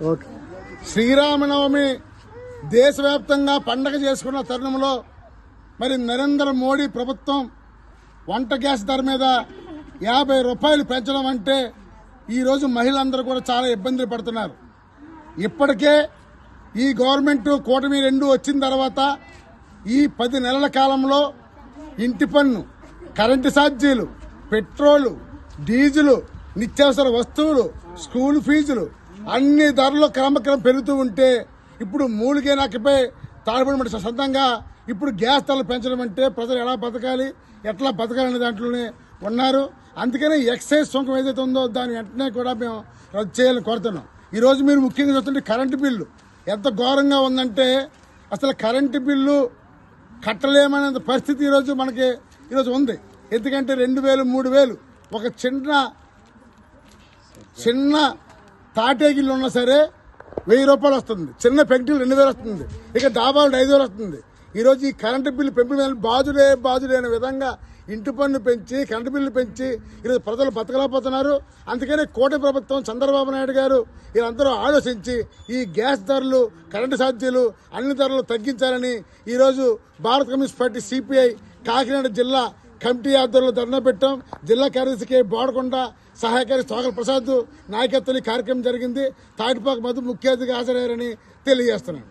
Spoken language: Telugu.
ఓకే. శ్రీరామనవమి దేశవ్యాప్తంగా పండగ చేసుకున్న తరుణంలో మరి నరేంద్ర మోడీ ప్రభుత్వం వంట గ్యాస్ ధర మీద యాభై రూపాయలు పెంచడం అంటే ఈరోజు మహిళలందరూ కూడా చాలా ఇబ్బందులు పడుతున్నారు. ఇప్పటికే ఈ గవర్నమెంట్ కూటమి రెండు వచ్చిన తర్వాత ఈ పది నెలల కాలంలో ఇంటి పన్ను కరెంటు ఛార్జీలు పెట్రోలు డీజిలు నిత్యావసర వస్తువులు స్కూల్ ఫీజులు అన్ని ధరలు క్రమక్రమం పెరుగుతూ ఉంటే ఇప్పుడు మూలిగే నాకపై తాడుబడి సొంతంగా ఇప్పుడు గ్యాస్ ధరలు పెంచడం అంటే ప్రజలు ఎలా బతకాలి ఎట్లా బతకాలనే దాంట్లోనే ఉన్నారు. అందుకనే ఎక్సైజ్ సుంకం ఏదైతే ఉందో దాని వెంటనే కూడా మేము రద్దు చేయాలని కోరుతున్నాం. ఈరోజు మీరు ముఖ్యంగా చూస్తుంటే కరెంటు బిల్లు ఎంత ఘోరంగా ఉందంటే అసలు కరెంటు బిల్లు కట్టలేమనే పరిస్థితి ఈరోజు మనకి ఈరోజు ఉంది. ఎందుకంటే రెండు వేలు మూడు వేలు ఒక చిన్న చిన్న తాటేగిల్లు ఉన్నా సరే వెయ్యి రూపాయలు వస్తుంది. చిన్న పెంకులు రెండు వేలు వస్తుంది. ఇక దాబాలు ఐదు వేలు వస్తుంది. ఈరోజు ఈ కరెంటు బిల్లు పెంపు మీద బాజులే అనే విధంగా ఇంటి పన్ను పెంచి కరెంటు బిల్లు పెంచి ఈరోజు ప్రజలు బతకలేకపోతున్నారు. అందుకనే కోటి ప్రభుత్వం చంద్రబాబు నాయుడు గారు వీళ్ళందరూ ఆలోచించి ఈ గ్యాస్ ధరలు కరెంటు ఛార్జీలు అన్ని ధరలు తగ్గించాలని ఈరోజు భారత కమ్యూనిస్ట్ పార్టీ సిపిఐ కాకినాడ జిల్లా కమిటీ ఆధ్వర్యంలో ధర్నా పెట్టాం. జిల్లా కార్యదర్శికి బోడకొండ సహాయకారి సోగల ప్రసాద్ నాయకత్వం కార్యక్రమం జరిగింది. తాటిపాక మధు ముఖ్య అతిథిగా హాజరయ్యారని తెలియజేస్తున్నాను.